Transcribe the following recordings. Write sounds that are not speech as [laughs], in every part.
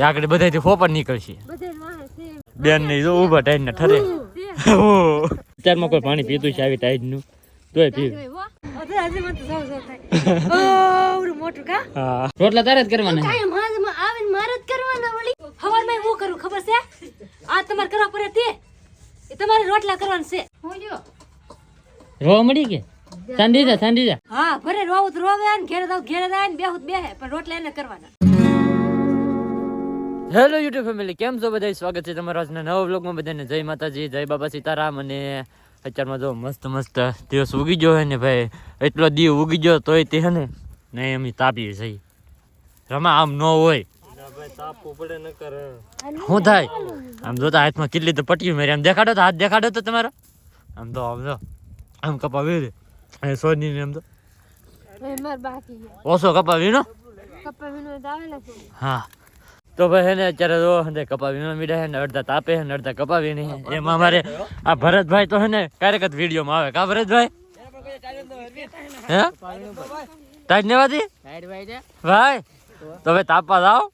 એ આગળ બધાથી ખોપર નીકળશે. બધે વાહે છે. બેન ને જો ઊભા ટાઈડ ને ઠરે. અત્યારમાં કોઈ પાણી પીતું છે આવી ટાઈડનું? તોય પીવું. અરે આજે મને તો સાવ સાવ થાય. [laughs] ઓવડું મોટું કા? હા. રોટલા તારે જ કરવાના મારે જ કરવાના વળી. હવારમાં હું કરું ખબર છે? આ તમારે કરવા પડે તે. એ તમારે રોટલા કરવાના છે. રોવા મળી કે? ઠંડી જા જા. હા ભરે રોવું તો રોવે ને ઘેરે દાવ ઘેરે દાવ ને બેહું બેહે પણ રોટલા એને કરવાના. હેલો યુટ્યુબ ફેમિલી કેમ છો બધા સ્વાગત છે તમારા આજના નવા વ્લોગમાં બધાને જય માતાજી જય બાબા સીતારામ. અને અત્યારમાં જો મસ્ત મસ્ત દિવસ ઉગી ગયો હે ને ભાઈ. એટલો દીવ ઉગી ગયો તોય તે હે ને નહીં અમે તાપીએ છીએ રમા આમ ન હોય. શું થાય? આમ જોતા હાથમાં કેટલી તો પટકી મારી. આમ દેખાડો તો હાથ દેખાડો તો તમારો. આમ તો આમ જો આમ કપાવી દે સોની ને આમ તો ઓછો કપાવી નો? હા. તો ભાઈ ને અત્યારે જો હે કપા વીણવા મીડા હે ને અડધા તાપે હે ને અડધા કપાવી નહીં. એમાં અમારે આ ભરતભાઈ તો હે ને ક્યારેક જ વિડીયોમાં આવે. કા ભરતભાઈ? હે? તાજ નેવાથી ભાઈ તો ભાઈ તાપવા જાઓ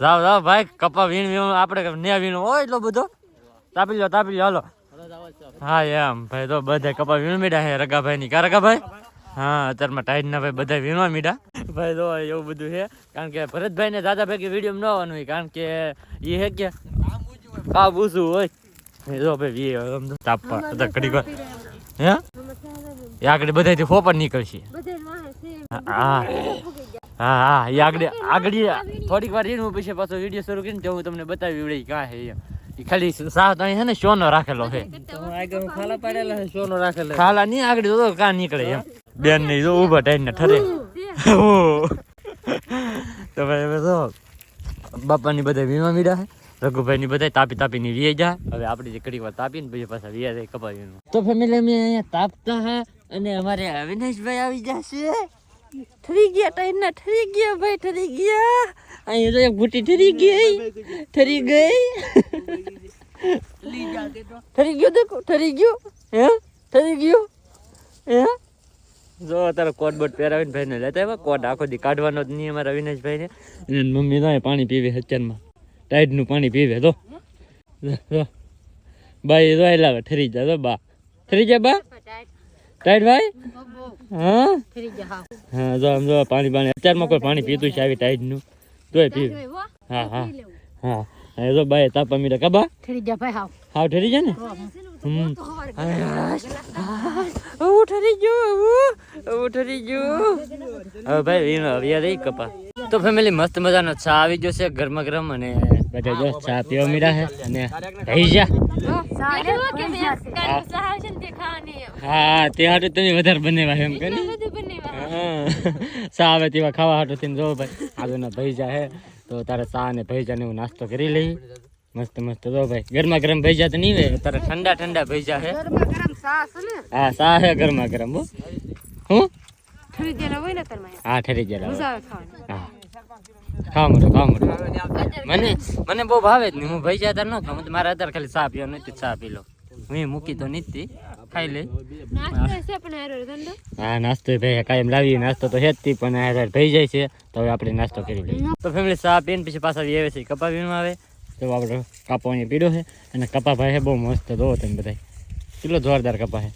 જાઓ જાઓ ભાઈ કપા વીણ વીણ આપણે ને વીણો. હોય એટલો બધો? તાપી લો તાપી લો હાલો. હા એમ. ભાઈ તો બધા કપા વીણ મીડા હે રગાભાઈ ની કા રગાભાઈ? હા અત્યારમાં ટાઈટ ના ભાઈ બધા વીણવા મીડા. ભાઈ તો એવું બધું છે. કારણ કે ભરતભાઈ ને દાદા ભાઈ વીડિયો ન આવવાનું હોય. કારણ કે એ હે કે આ પૂછવું હોય. એ જો ભાઈ વી આમ તાપવા બધા ઘડીક વાર. હે? એ આગળ બધાથી ફોપર નીકળશે. બધે વાહે છે. હા. હા હા એ આગળ આગળ થોડીક વાર રીણ પછી પાછો વીડિયો શરૂ કરીને તો હું તમને બતાવી વળી કાં હે ખાલી સાહ તો અહીં છે ને સોનો રાખેલો છે ખાલા નહીં આગળ તો કાં નીકળે એમ. બેન ને જો ઊભા ટાઈડ ને ઠરે તો ભાઈ હવે તો બાપાની બધા વીમા મીડા છે રઘુભાઈ ની બધા તાપી તાપી ની વીએ જા હવે આપણે જે ઘડીક વાર તાપી ને પછી પાછા વીએ જાય કપાવી તો ફેમિલી અમે અહીંયા તાપતા હા અને અમારે અવિનાશભાઈ આવી જશે ઠરી ગયા ટાઈમ ના ઠરી ગયા ભાઈ ઠરી ગયા અહીંયા તો એક બુટી ઠરી ગઈ ઠરી ગઈ ઠરી ગયો દેખો ઠરી ગયો હે ઠરી ગયો હે જો અત્યારે કોટ બોટ પહેરાવીને ભાઈને લેતા આવ્યા. કોટ આખો દી કાઢવાનો જ નહીં અમારા અવિનાશભાઈને અને મમ્મી તો પાણી પીવે અત્યારમાં. ટાઈડનું પાણી પીવે તો ભાઈ જો. તો લાવે ઠરી જા તો બા. ઠરી જા બા. ટાઈડ ભાઈ? હા? હા જો આમ જો પાણી પાણી અત્યારમાં કોઈ પાણી પીતું છે આવી ટાઈડનું તોય પીવે. હા. હા હા. હા. જો ભાઈ તાપા મીરા કબા ઠરી જા ભાઈ હાવ. હાવ ઠરી જાય ને? હમ. ઠરી ગયું હું ઠરી ગયું. હવે ભાઈ વીણો હવે રહી કપા? તો ફેમિલી મસ્ત મજાનો ચા આવી ગયો છે ગરમા ગરમ અને બધા જો ચા પીવા મીરા છે અને રહી જા હા. તે હાટુ તમે વધારે બનેવા એમ કે હા. ચા આવે તેવા ખાવા હાટુ થઈને જો ભાઈ આગળના ભૈજા હે તો તારે ચા અને ભૈજા ને એવું નાસ્તો કરી લઈ. મસ્ત મસ્ત. તો ભાઈ ગરમા ગરમ ભેજા તો નહીં હોય તારે ઠંડા ઠંડા ભૈજા છે. ગરમ સાસ ને. હા સા હે ગરમા ગરમ હો. હું? હોય ને તરમાં હા ઠરી ગયેલા મજા આવે ખાવાની. હા. ખાવા મને મને બહુ ભાવે જ નહીં. હું ભૈજા તાર ન ખાઉં. મારે અત્યારે ખાલી ચા પીવા નથી ચા પી લો. હું મૂકી તો નથી ખાઈ ધંધો? હા નાસ્તો ભાઈ કાયમ લાવીએ. નાસ્તો તો છે જ પણ થઈ જાય છે. તો હવે આપણે નાસ્તો કરી લઈએ. તો ફેમિલી ચા પીને પછી પાછા આવી છે કપા વીણું આવે. તો આપણે કાપો અહીંયા પીડો છે. અને કપા ભાઈ છે બહુ મસ્ત દો તમે બધા કેટલો જોરદાર કપા છે.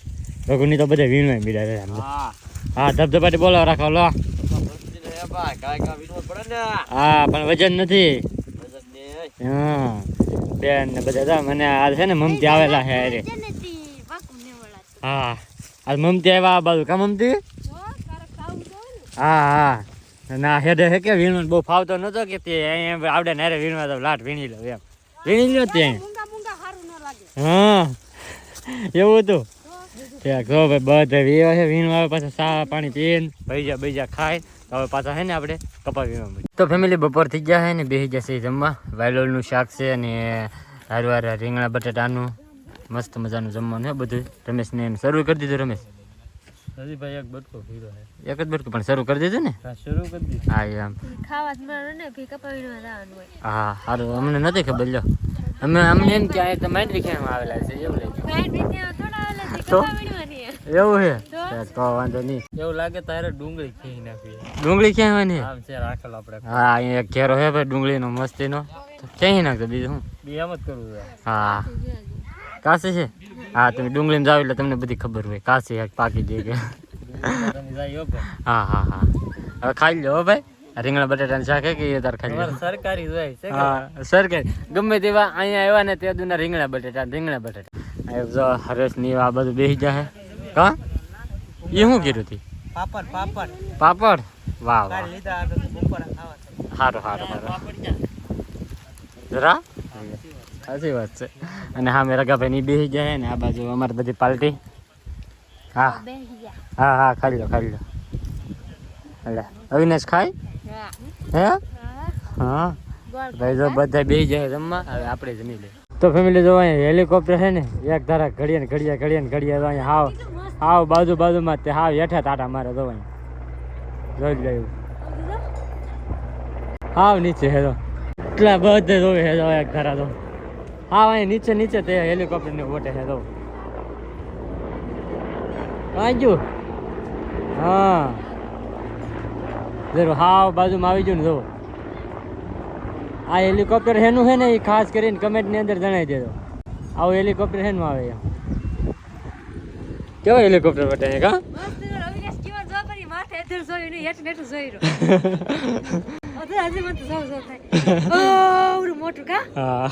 રઘુની તો બધા વીણવા મીડા છે હા. ધબધબાટી બોલાવ રાખો લો. હા પણ વજન નથી. હા. બેન ને બધા હતા મને આ છે ને મમતી આવેલા છે અરે હા. આ મમતી આવ્યા આ બાજુ. કા મમતી? હા હા. ના હેડે હે કે વીણવાનું બહુ ફાવતો નતો કે તે અહીંયા આવડે નારે વીણવા તો લાટ વીણી લો એમ. વીણી લો લાગે. હા એવું હતું? ત્યાં જો ભાઈ બધા વીવા છે વીણવા આવે પાછા સા પાણી પીને ભૈજા ભૈજા ખાય તો હવે પાછા છે ને આપણે કપા વીણવા તો ફેમિલી બપોર થઈ ગયા છે ને બેસી જશે જમવા. વાયલોલનું શાક છે અને હારું હારું રીંગણા બટાટાનું. મસ્ત મજાનું જમવાનું છે બધું. રમેશને એમ શરૂ કરી દીધું રમેશ. ભાઈ એક બટકો પીરો એક જ બટકો પણ શરૂ કરી દીધું ને. હા શરૂ કરી દીધું હા એમ. ખાવા જ મળે ને ભી કપાવીને જવાનું હોય. હા સારું અમને નથી ખબર લ્યો. અમે અમને એમ કે આ તો માંડવી ખેમ આવેલા છે એવું આલે તો? એવું છે? તો? વાંધો નહીં. એવું લાગે તારે ડુંગળી ખીઈ નાખી ડુંગળી ક્યાં હોય ને? આમ છે રાખેલો આપણે. હા અહીંયા એક ઘેરો છે ભાઈ ડુંગળીનો મસ્તીનો. ક્યાંય નાખતો બીજું શું? બી એમ જ કરવું છે હા. કાશી છે? હા તમે ડુંગળીમાં જાવ એટલે તમને બધી ખબર હોય કાશી એક પાકી દે કે તમે જાય હો ભાઈ હા હા હા હવે ખાઈ લો હો ભાઈ આ રીંગણા બટાટાનું શાક હે કે એ તાર ખાઈ લો તમારે સરકારી જાય છે કે? હા સર કે ગમે તેવા અહીંયા આવ્યા ને તે દુના રીંગણા બટાટા રીંગણા બટાટા આ જો હરેશની આ બધું બેસી જાય કા એ શું કીધું હતી પાપડ પાપડ પાપડ વાહ વાહ લીધા આ તો બપોર ખાવા સારું સારું સારું જરા સાચી વાત છે. અને હા મેરા રગાભાઈ ની બેસી ગયા ને આ બાજુ અમારી બધી પાર્ટી હા. હા હા ખાઈ લો ખાઈ લો એટલે અવિનાશ ખાય? હે. હા? ભાઈ જો બધા બેસી જાય જમવા હવે આપણે જમી લે તો ફેમિલી જો અહીંયા હેલિકોપ્ટર છે ને એક ધારા ઘડીએ ને ઘડિયા ઘડીએ ને ઘડીએ તો અહીંયા હાવ હાવ બાજુ બાજુમાં તે હાવ હેઠા તાટા મારે જો અહીંયા. જોઈ લેવું હાવ નીચે હેલો એટલા બધે જોવે હેલો એક ધારા તો હાવ અહીંયા નીચે નીચે તે હેલિકોપ્ટર ને ઓટે હે તો આજુ. હા. જરૂર હાવ બાજુમાં આવી ગયું ને જો. આ હેલિકોપ્ટર હેનું છે ને એ ખાસ કરીને કમેન્ટની અંદર જણાવી દેજો. આવું હેલિકોપ્ટર હેનું આવે એમ. કેવા હેલિકોપ્ટર બટે છે કા જોયું નહીં હેઠ નેઠું જોઈ રહ્યો [laughs] અધર મને તો જોવ જોવ થાય. ઓવડું [laughs] મોટું કા? હા.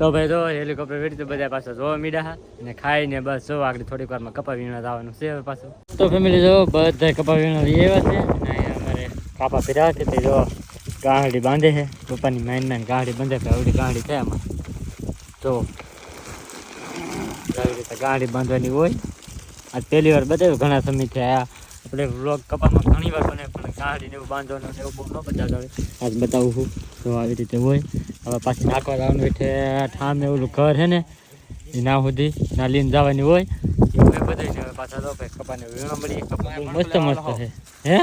તો ભાઈ તો હેલિકોપ્ટર વેડી બધા પાછા જોવા મીડા અને ને ખાઈને બસ જો આગળ થોડીક વારમાં કપા વીણા આવવાનું છે હવે પાછું. તો ફેમિલી જો બધા કપા વીણા લઈ આવ્યા છે. અને અમારે કાપા પીરા છે તે જો ગાંડી બાંધે છે. પપ્પાની માઇન માઇન ગાંડી બાંધે છે આવડી ગાંડી છે આમાં. તો આવી રીતે ગાંહડી બાંધવાની હોય. આજ પહેલી વાર બધા ઘણા સમયથી આ આપણે વ્લોગ કપામાં ઘણી વાર બને પણ ગાંહડીને એવું બાંધવાનું એવું બહુ ન બતાવતા હોય. આજ બતાવું છું તો આવી રીતે હોય. હવે પાછી નાખવા જવાનું એટલે ઠામે ઓલું ઘર છે ને એ ના સુધી ના લઈને જવાની હોય. એ બધું હવે પાછા તો કપાને વીણો મળી મસ્ત મસ્ત છે હે.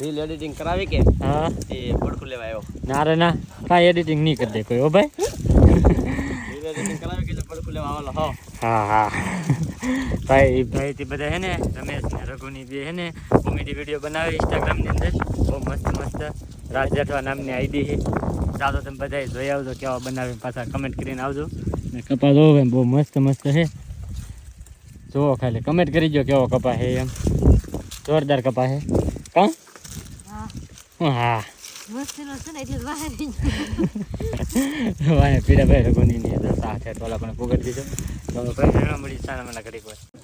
રીલ એડિટિંગ કરાવી કે? હા. એ પડખું લેવા આવ્યો ના રે ના. કાંઈ એડિટિંગ નહીં કરી દે કોઈ હો ભાઈ. રીલ એડિટિંગ કરાવી કે પડખું લેવા આવેલો હો. હા હા. ભાઈ ભાઈ તે બધા હે ને રમેશ ને રઘુની બે હે ને કોમેડી વીડિયો બનાવે ઇન્સ્ટાગ્રામની અંદર. બહુ મસ્ત મસ્ત. રાજ જેઠવા નામની આઈડી છે. ચાલો તમે બધા જોઈ આવજો કેવા બનાવે પાછા કમેન્ટ કરીને આવજો. ને કપા જોવો એમ બહુ મસ્ત મસ્ત છે. જુઓ ખાલી કમેન્ટ કરી દો કેવો કપા છે એમ. જોરદાર કપા છે. કા? હા.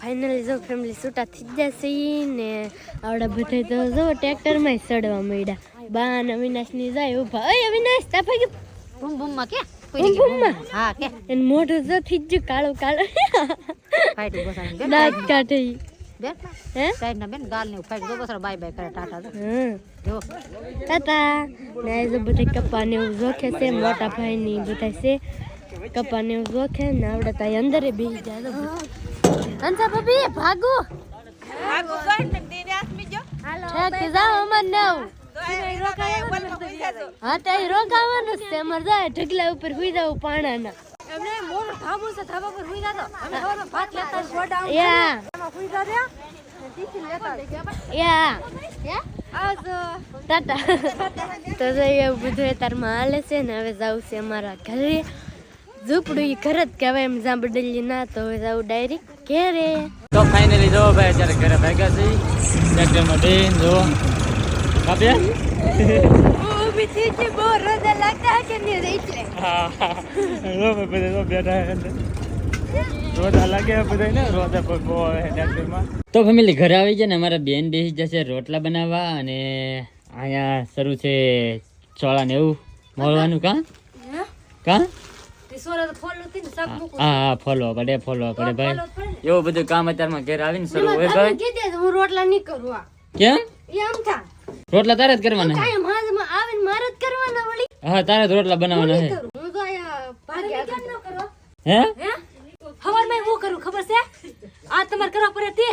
ફાઇનલી જો ફેમિલી છૂટા થઈ જશે ને આવડા બધા તો જો ટ્રેક્ટરમાં ચડવા મળ્યા બા અવિનાશ અવિનાશની જાય ઊભા અય અવિનાશ તા કે બૂમ બૂમમાં કે બૂમમાં હા કે એન મોઢું જો થઈ જ કાળો કાળું. ફાઈટ બેન દાંત કાઢે. બેન હે? સાઈડ ના બેન ગાલ ને ફાઈટ ગો બસરા બાય બાય કરે ટાટા દો જો. ટાટા. ને જો બધા કપાને એવું જોખે છે મોટા ભાઈ ની બધા છે. કપા ને જોખે ને આવડે તા અંદર બેસી જાય. તો અંસા ભાભી ભાગો. ઠેક છે, જાઓ મન નાવ. હા તો રોકાવાનું છે. અમારે જાય ઢગલા ઉપર હુઈ જાવ પાણાના. એમને મોર ધાબુ છે ધાબા પર હુઈ જાતો. અમે હવારમાં ભાત લેતા સોડા યા. એમાં તો જો એવું બધું તારમાં હાલે છે ને હવે જવું છે અમારા ઘરે. ઝૂંપડું ઘર જ કહેવાય એમ જ્યાં બદલી ના તો હવે જવું ડાયરી ઘેરે. તો ફાઇનલી જો ભાઈ અત્યારે ઘરે ભાગ્યા છે ટ્રેક્ટરમાં બેન જો. કાપ્યા ઊભી થઈ ગઈ બહુ રોજા લાગતા કે નહીં એટલે. હા ભાઈ બધા જો બેઠા છે અંદર. રોદા લાગે બધા ને રોદા પર બહુ આવે છે તો ફેમિલી ઘરે આવી જાય ને અમારા બેન બેસી જશે રોટલા બનાવવા અને અહીંયા શરૂ છે ચોળા ને એવું. મળવાનું કાં? કા? તો ને હા હા ફોલો પડે ફોલો પડે ભાઈ. એવું બધું કામ અત્યારમાં ઘેર આવીને શરૂ હોય ભાઈ. હું રોટલા નહીં કરું કેમ? એમ આમ થા રોટલા તારે જ કરવાના છે? કાંઈ આવીને મારે જ કરવાના વળી. હા તારે જ રોટલા બનાવવાના છે. હું તો આયા ભાગ્યા કેમ ન કરો? હે? હવાર હવારમાં હું કરું ખબર છે? આ તમારે કરવા પડે તે?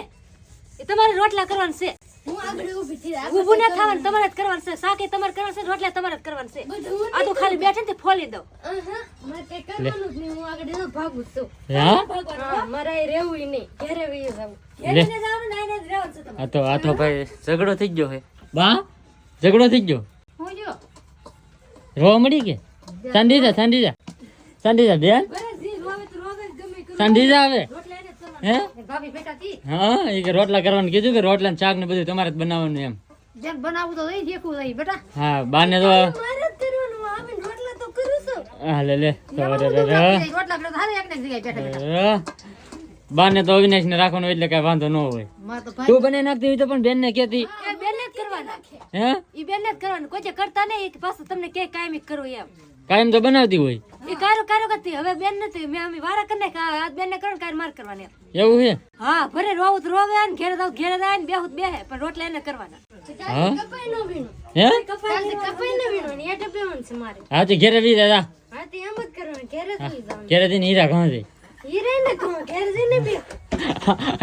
એ તમારે રોટલા કરવાના છે. હું આગળ ઊભી થઈ ઊભું ના થવાનું તમારે જ કરવાનું છે. શાકે તમારે કરવાનું છે રોટલા તમારે જ કરવાનું છે. આ તો ખાલી બેઠે ને ફોલી દઉં. મારે કઈ કરવાનું જ નહીં હું આગળ એનો ભાગું છું. હા? હા, મારે રહેવું નહીં. ઘરે વહી જવું. લે. જવાનું ને રહેવાનું છે આ તો આ તો ભાઈ ઝઘડો થઈ ગયો હે બા ઝઘડો થઈ ગયો. રોવા મળી કે? સાંડી જા સાંડી જા જા બેન બરે જી કરવાના. હે? હા એ કે રોટલા કરવાનું કીધું કે રોટલા ને શાક ને બધું તમારે જ બનાવવાનું એમ. જેમ બનાવવું તો બેટા. હા બાને તો હું લે. રોટલા કરે હારે જગ્યાએ બેઠા બેઠા. બાને તો અવિનાશ ને રાખવાનું એટલે કઈ વાંધો ન હોય. તો બને નાખતી હોય તો પણ બેન ને કેતી બેન જ કરવાના. હે? ઈ બેન જ કરવાનું. કોઈ જે કરતા નહીં કે પાછું તમને કે કાયમી કરો એમ. કાયમ તો બનાવતી હોય. એ કારો કારો કરતી. હવે બેન નથી. મેં અમે વારા કરી નાખ્યા. આ બેન ને કરવાનું કાંઈ માર કરવાની. એવું છે? હા ભરે રોવું તો રોવે ને ઘેરે દાવ ઘેરે દાવ ને બેહુત બેહે પણ રોટલા એને કરવાના. હા? કપાઈ નો વીણો. હે? ચાલતી કપાઈ નો વીણો. ને એટલે બેવાનું છે મારે. હા તો ઘેરે બી દાદા હા તે એમ જ કરવાનું. ઘેરે જ વહી જવાનું ઘેરે જઈને હીરા ઘણા છે ને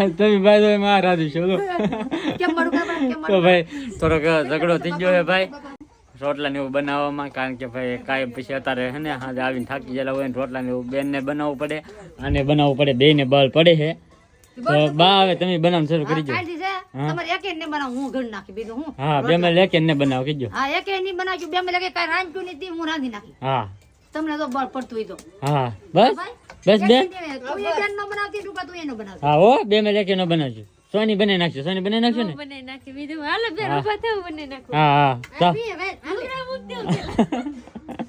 તમે ભાઈ તો માં રાધુ છો તો કેમ મારું કામ કેમ તો ભાઈ થોડોક ઝઘડો થઈ ગયો છે ભાઈ. રોટલા ને એવું બનાવવામાં કારણ કે ભાઈ કાંઈ પછી અત્યારે હે ને હાજે આવીને થાકી ગયેલા હોય રોટલા ને એવું બેન ને બનાવવું પડે અને બનાવવું પડે બે ને બળ પડે છે તો બા હવે તમે બનાવવાનું શરૂ કરી દો. તમારે એક ને બનાવું હું ઘર નાખી બીજું હું. હા બે માં લેકે ને બનાવ કીજો હા એક બનાવજો બે માં લેકે કાંઈ રાંધ્યું નથી હું રાંધી નાખી. હા. તમને તો બળ પડતું તો. હા બસ? બસ બે? તું એ નો બનાવતી રૂપા તું એનો બનાવતી હા હો બે મેં લેખી નો બનાવજો. સોની બનાવી નાખજો સોની બનાવી નાખજો ને? બને નાખી બીજું હાલો બેન ઊભા થવું બને નાખું. હા હા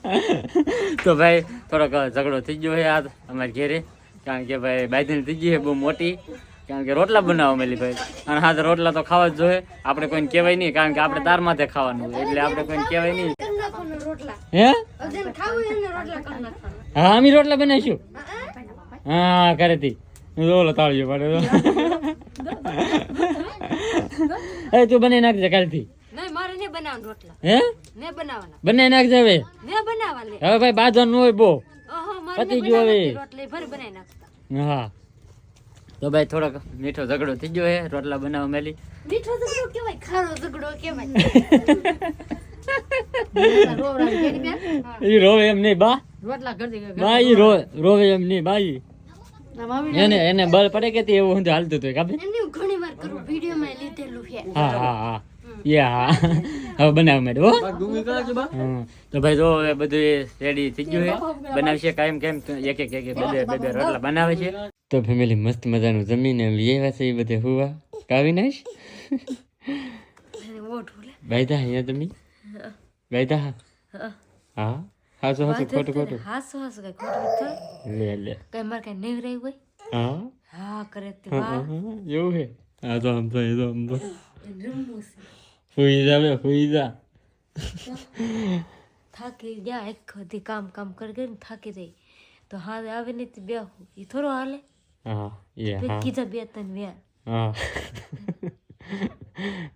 [laughs] તો ભાઈ થોડોક ઝઘડો થઈ ગયો છે આ અમારી ઘેરે. કારણ કે ભાઈ બાયધન થઈ ગઈ છે બહુ મોટી. કારણ કે રોટલા બનાવવા મેલી ભાઈ. અને હા રોટલા તો ખાવા જ જોઈએ. આપણે કોઈને કહેવાય નહીં કારણ કે આપણે તાર માથે ખાવાનું એટલે આપણે કોઈને કહેવાય નહીં. હે? જેને ખાવું હોય એને રોટલા હા અમે રોટલા બનાવીશું. હા કરે તી ઓલો તાળીઓ પાડે [laughs] એ તું બનાવી નાખજે કાલથી. નહીં મારે ને બનાવવાનું રોટલા. હે? બનાવી નાખજે હવે. ને બનાવવા લે હવે ભાઈ બાંધવાનું હોય બહુ પતી ગયું હવે. બનાવવાની રોટલી ભરે બનાવી નાખતા. હા. તો ભાઈ થોડોક મીઠો ઝઘડો થઈ ગયો હે રોટલા બનાવવા મેલી. મીઠો ઝઘડો કેવાય ખારો ઝઘડો [laughs] [laughs] ઈ રોવે એમ નહીં બા. રોટલા ઘર દીકરા બા ઈ રો રોવે એમ નહીં બા ઈ. એને એને બળ પડે કે તે એવું હું હાલતું હતું કાપે ઘણી વાર કરું લીધેલું છે. હા હા હા. યે હા. હવે માંડે. તો ભાઈ જો હવે બધું રેડી થઈ ગયું છે. બનાવશે કાયમ કેમ એક એક એક બે બે બે બે. રોટલા બનાવે છે. તો ફેમિલી મસ્ત મજાનું જમીને લઈ આવ્યા છે એ બધે હુવા. કાવી નાશ બાયદા અહીંયા તમે બાયદા હા હાસો હાસો ખોટું ખોટું હાસો હાસો કઈ ખોટું થોડું લે લે કઈ મારે કઈ નેવરાઈ હોય હા હા કરે તે હા, વાહ હા, એવું હા તો આમ તો એ તો આમ તો હુઈ જા બે હુઈ જા થાકી ગયા એક દી કામ કામ કરી કરીને થાકી ગઈ તો હા આવે ને તે બે એ થોડો હાલે હા એ બે હા કીધા બે ત્રણ વાર હા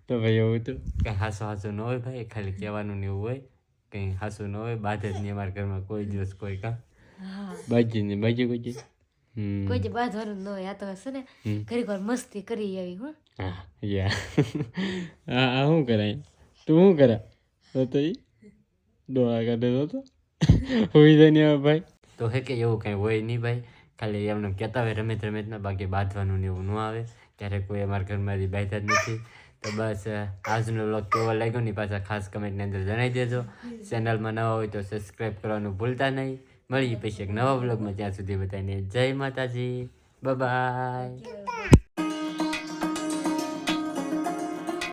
તો ભાઈ એવું હતું? કંઈ હાસો હાસું ન હોય ભાઈ ખાલી કહેવાનું ને એવું હોય. કંઈ હાસું ન હોય બાધે જ નહીં અમારા ઘરમાં કોઈ દિવસ કોઈ કા હા. બાજી ને બાજી કોઈ કોઈ જે બાંધવાનું ન હોય આ તો હશે ને. ઘરે ઘર વાર મસ્તી કરી આવી હું. હા યા. હા આ શું કરાય? તું શું કરા? તો તો ઈ ડોળા કાઢે તો તો. હોઈ જાય ભાઈ. તો હે કે એવું કંઈ હોય નહીં ભાઈ. ખાલી એમને કહેતા હોય રમત રમતમાં બાકી બાંધવાનું ને એવું ન આવે. ત્યારે કોઈ અમારા ઘરમાંથી બાંધતા જ નથી. તો બસ આજનો વ્લોગ કેવો લાગ્યો ની પાછા ખાસ કમેન્ટની અંદર જણાવી દેજો. ચેનલમાં નવા હોય તો સબસ્ક્રાઈબ કરવાનું ભૂલતા નહીં. મળીએ પછી એક નવા વ્લોગમાં ત્યાં સુધી બધાને જય માતાજી. બાય